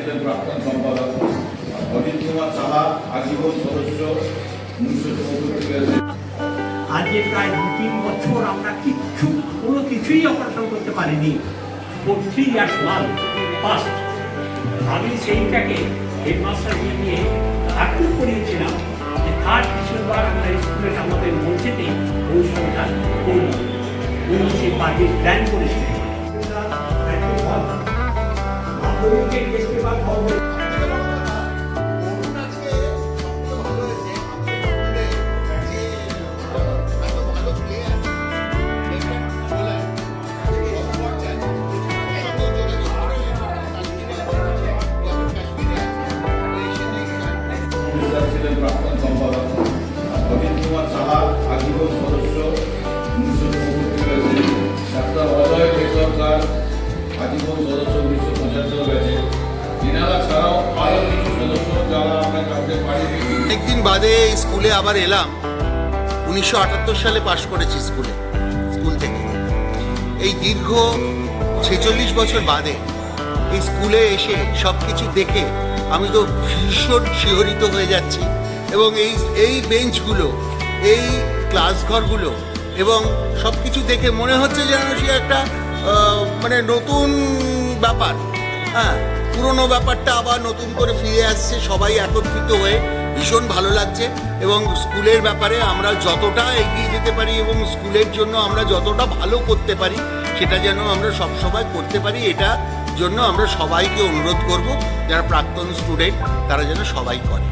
ছিলেন প্রাক্তন সম্পাদক অজিত কুমার সাহা, আজীবন সদস্য, উনিশশো চৌষট্টি আজকে প্রায় দু তিন বছর আমরা কিচ্ছু, কোনো কিছুই অপারেশন করতে পারিনি। ফোর ইয়ার্স ওয়ান ফার্স্ট আমি সেইটাকে হেডমাস্টার নিয়ে আকুল করিয়েছিলাম যে থার্ড ডিসেম্বর আমরা স্কুলের আমাদের মঞ্চেতে অনুষ্ঠানটা করব উনি সেই পার্টির প্ল্যান করেছিলেন। মিনিস্টার ছিলেন প্রাক্তন সম্পাদক অজিত কুমার সাহা, আজীবন সদস্য, উনিশশো চৌষট্টি ব্যাচে। ডাক্তার অজয় বেসরকার আজীবন সদস্য, উনিশশো পঁচাত্তর ব্যাচে। এনারা ছাড়াও আরও কিছু সদস্য যারা আমরা জানতে পারিনি। অনেকদিন বাদে স্কুলে আবার এলাম। উনিশশো আটাত্তর সালে পাশ করেছি স্কুলে, স্কুল থেকে। এই দীর্ঘ ছেচল্লিশ বছর বাদে এই স্কুলে এসে সব কিছু দেখে আমি তো ভীষণ শিহরিত হয়ে যাচ্ছি। এবং এই এই বেঞ্চগুলো, এই ক্লাসঘরগুলো, এবং সব কিছু দেখে মনে হচ্ছে যেন সে একটা মানে নতুন ব্যাপার। হ্যাঁ পুরনো ব্যাপারটা আবার নতুন করে ফিরে আসছে, সবাই একত্রিত হয়ে ভীষণ ভালো লাগছে। এবং স্কুলের ব্যাপারে আমরা যতটা এগিয়ে যেতে পারি এবং স্কুলের জন্য আমরা যতটা ভালো করতে পারি, সেটা যেন আমরা সবসময় করতে পারি, এটা জন্য আমরা সবাইকে অনুরোধ করব যারা প্রাক্তন স্টুডেন্ট তারা যেন সবাই করে।